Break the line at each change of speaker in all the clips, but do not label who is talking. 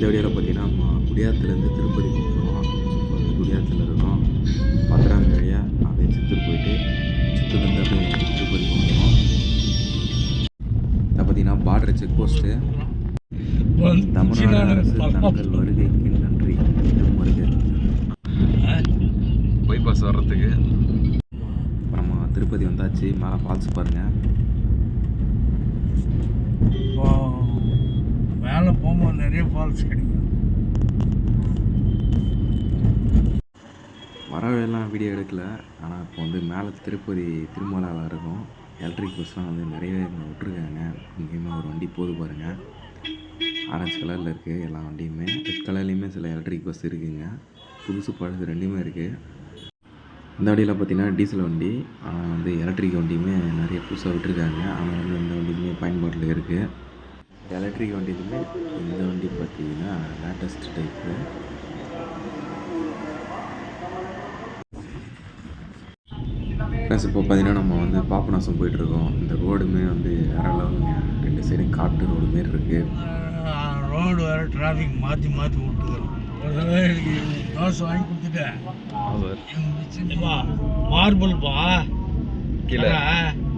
இந்த வீடியோவில் பார்த்தீங்கன்னா நம்ம குடியாத்துலேருந்து திருப்பதி போகிறோம் வந்து குடியாத்தில் இருக்கோம். பத்திரம் வழியாக அப்படியே சித்தூர் போயிட்டு சித்தூர்லேருந்து அப்படியே திருப்பதி போகிறோம் இதை பார்த்தீங்கன்னா பார்டர் செக் போஸ்ட்டு தமிழ்நாடு அரசு தங்கள் வருகைக்கு நன்றி. மீண்டும் வருகை. பைபாஸ் வர்றதுக்கு. நம்ம திருப்பதி வந்தாச்சு. மேலே ஃபால்ஸ் பாருங்கள்
இப்போ மேலே போகும்போது நிறைய ஃபால்ஸ் கிடைக்கும்.
வரவேலாம் வீடியோ எடுக்கல. ஆனால் இப்போ வந்து மேலே திருப்பதி திருமலாவில் இருக்கும். எலக்ட்ரிக் பஸ்லாம் வந்து நிறைய இங்கே விட்ருக்காங்க இங்கேயுமே ஒரு வண்டி போது பாருங்கள் ஆரஞ்சு கலரில் இருக்குது எல்லா வண்டியுமே. ரெட் கலர்லேயுமே சில எலக்ட்ரிக் பஸ் இருக்குங்க. புதுசு பழசு ரெண்டுமே இருக்குது இந்த வண்டியில் பார்த்தீங்கன்னா டீசல் வண்டி. ஆனால் வந்து எலக்ட்ரிக் வண்டியுமே நிறைய புதுசாக விட்டுருக்காங்க. ஆனால் வந்து இந்த வண்டியுமே பயன்பாட்டில் இருக்குது எலக்ட்ரிக் வண்டியிலுமே இந்த வண்டி பார்த்தீங்கன்னா லேட்டஸ்ட் டைப்பு. ப்ளஸ் இப்போ பார்த்தீங்கன்னா நம்ம வந்து பாபநாசம் போயிட்டுருக்கோம். இந்த ரோடுமே வந்து வேற லெவலுங்க. ரெண்டு சைடும் காட்டு ரோடு மாரி இருக்குது
ரோடு வேறு டிராஃபிக் மாற்றி மாற்றி விட்டுக்கிறோம் தோசை வாங்கி கொடுத்துட்டேன். சின்னப்பா மார்பிள் பா.
கீழே.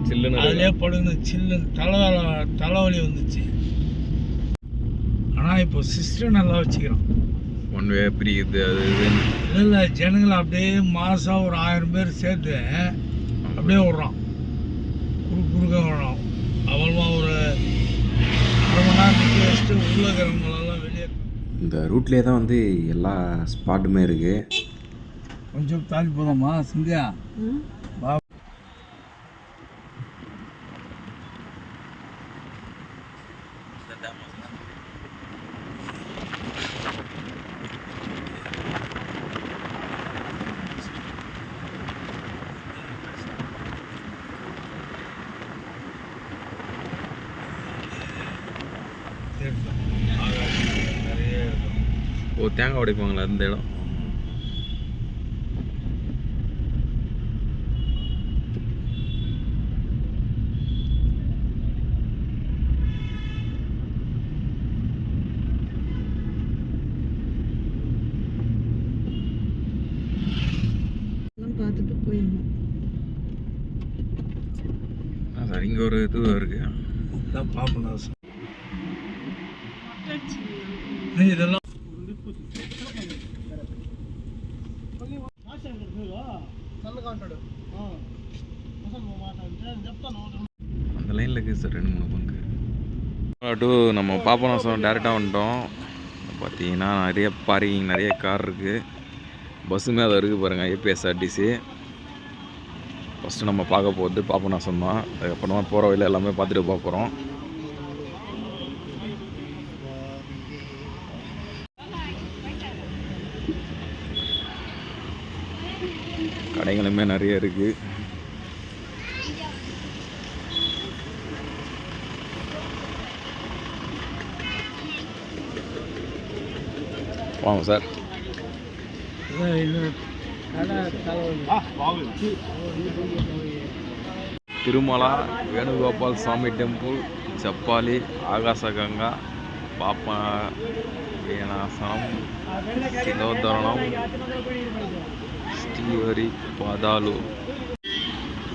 சில்லுன்னு
அதிலே படுங்க. சில்லு தலைவலி தலைவலி வந்துச்சு. ஆனால் இப்போ சிஸ்டம் நல்லா வச்சுக்கிறோம்.
ஒன் வே பிரியுது அது இதுன்னு
இல்லை இல்லை ஜனங்களை அப்படியே மாதம் ஒரு ஆயிரம் பேர் சேர்த்து அப்படியே விட்றான் குறு குறுக்க விடுறோம். அவ்வளவா ஒரு அரை மணி நேரம் நிற்க வச்சுட்டு உள்ள இருக்கிறவங்களெல்லாம் வெளியே
இந்த ரூட்லேயே தான் வந்து எல்லா ஸ்பாட்டுமே இருக்குது
கொஞ்சம் தாண்டி போதாமா சிந்தியா பா நிறைய இருக்கும்
ஓ தேங்காய் உடைப்பாங்களா இந்த இடம்?
எல்லாம் பார்த்துட்டு போயிடணும்.
இங்கே ஒரு இது இருக்குது
இதான் பாபநாசம் இதெல்லாம்
அந்த லைனில் இருக்குது சார் ரெண்டு மூணு பங்கு. டூ நம்ம பாபநாசம் டேரெக்டாக வந்துட்டோம். பார்த்தீங்கன்னா நிறைய பார்க்கிங் நிறைய கார் இருக்குது பஸ்ஸுமே அதை இருக்குது பாருங்கள் ஏபிஎஸ்ஆர்டிசி ஃபஸ்ட்டு நம்ம பார்க்க போகிறது பாப்பநாசம் தான். அதுக்கப்புறமா போகிற வழியில் எல்லாமே பார்த்துட்டு போக போகிறோம் கடைகளுமே நிறைய இருக்குது வாங்க சார் తిరుమల వేణుగోపాల్ స్వామి టెంపుల్ చెప్పాలి ఆకాశగంగా పాప వీణాసనం శిలోధరణం ஸ்ரீஹரி பாதாளு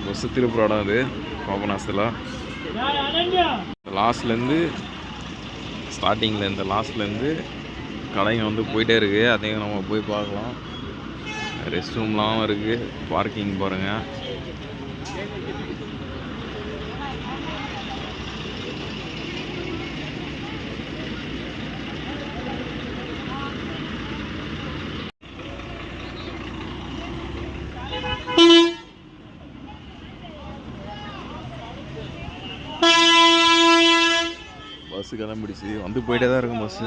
பஸ்ஸு திருப்புறாடம் அது பாபநாசத்தில் லாஸ்ட்லேருந்து ஸ்டார்டிங்கில் இந்த லாஸ்ட்லேருந்து கடைங்க வந்து போயிட்டே இருக்குது அதையும் நம்ம போய் பார்க்கலாம். ரெஸ்ட் ரூம்லாம் இருக்குது பார்க்கிங் பாருங்கள் பஸ்ஸு கிளம்பிடுச்சு. வந்து போயிட்டே தான் இருக்கும் பஸ்ஸு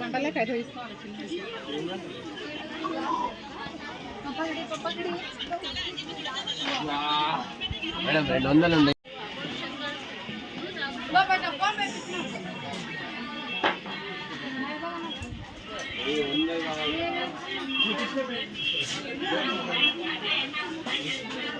గంటలే కైతో ఇస్తాను
మేడం రెండు వందలు ఉన్నాయి
Thank you.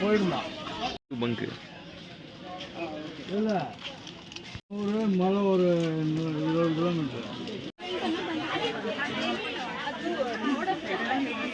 போயிடுமா
பங்கு
இல்லை. ஒரு மலை ஒரு இருபது கிலோமீட்டர்.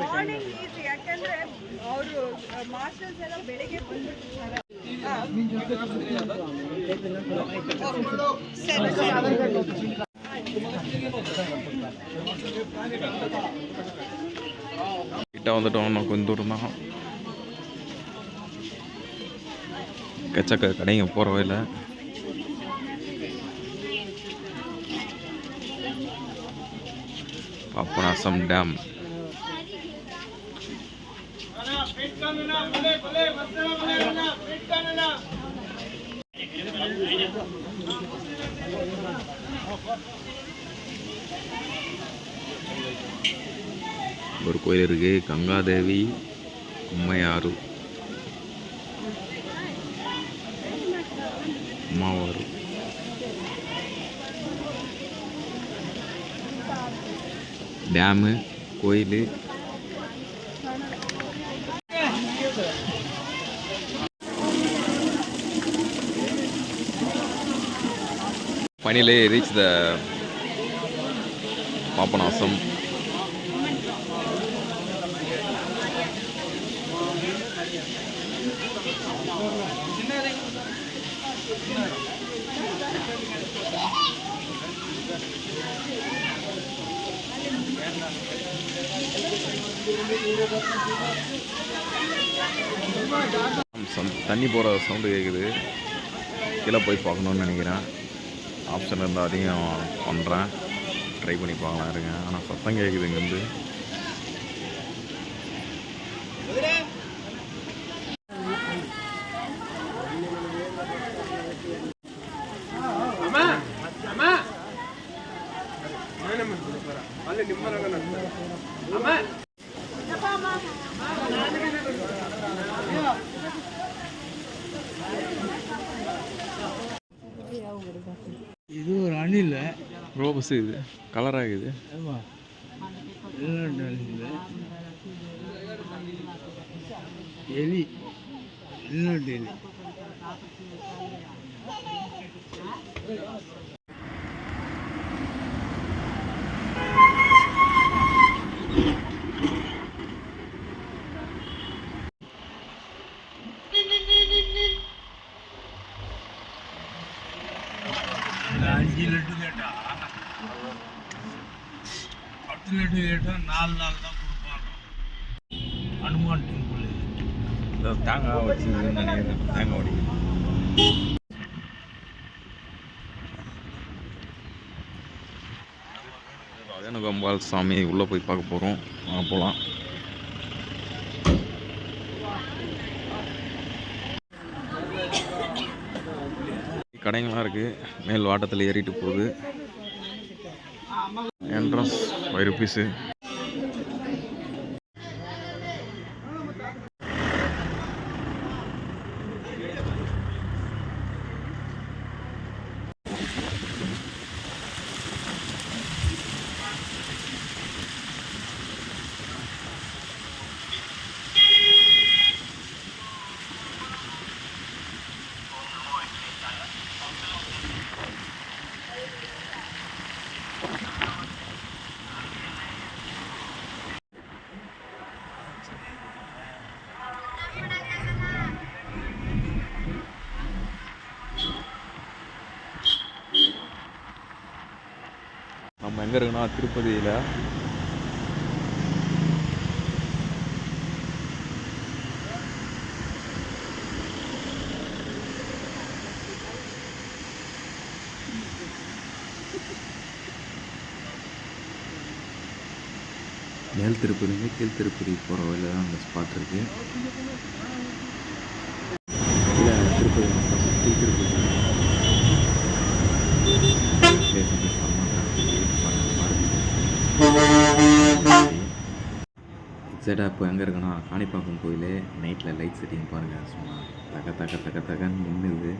ಮಾರ್ನಿಂಗ್ ಈಸಿ ಯಾಕಂದ್ರೆ ಅವರು ಮಾಸ್ಟರ್ಸ್ ಎಲ್ಲ ಬೆಳಿಗ್ಗೆ ಬಂದ್ಬಿಡ್ತಾರೆ
கிட்ட வந்துட்டோம். நான் கொஞ்சம் தூரம் தான். கச்சக்க கடைங்க போகிற வழியில் பாப்பனாசம் டேம். ஒரு கோயில் இருக்கு கங்காதேவி உம்மையாறு அம்மாவாறு டேமு கோயில். Finally reached the பாபநாசம் தண்ணி போகிற சவுண்டு கேட்குது கீழே போய் பார்க்கணுன்னு நினைக்கிறேன். ஆப்ஷன் இருந்தால் அதையும் பண்ணுறேன் ட்ரை பண்ணி பார்க்கலாம் இருங்க. ஆனால் சத்தம் கேட்குது இங்கேருந்து
இது ஒரு அணில்
ரோபஸ் இது. கலர்
ஆகுது. வெளிநாட்டு எலி. வெளிநாட்டு எலி இந்த அஞ்சு லட்டு கேட்டா பத்து லட்டு கேட்டா நாலு நாள் தான் கொடுப்பாங்க. அனுமான் டெம்பிள்
இந்த தேங்காய் நினைக்கிறேன். ராஜனகம்பால் சாமி உள்ளே போய் பார்க்க போகிறோம். வாங்க போகலாம். கடைங்களாம் இருக்குது மேல் வாட்டத்தில் ஏறிட்டு போகுது. என்ட்ரன்ஸ் ஃபைவ் ருபீஸு நம்ம எங்கே இருக்கோம்னா திருப்பதியில். மேல் திருப்பதிங்க கீழ் திருப்பதி போகிற வழியில் தான் அந்த ஸ்பாட் இருக்குது இல்லை திருப்பதி மட்டும் கீழ் திருப்பதி. Place இப்போ எங்கே இருக்குன்னா காணிப்பாக்கம் கோயில் நைட்டில் லைட் செட்டிங் பாருங்கள் சும்மா தக்க தக்க தக்க தக்கன்னு நின்றுது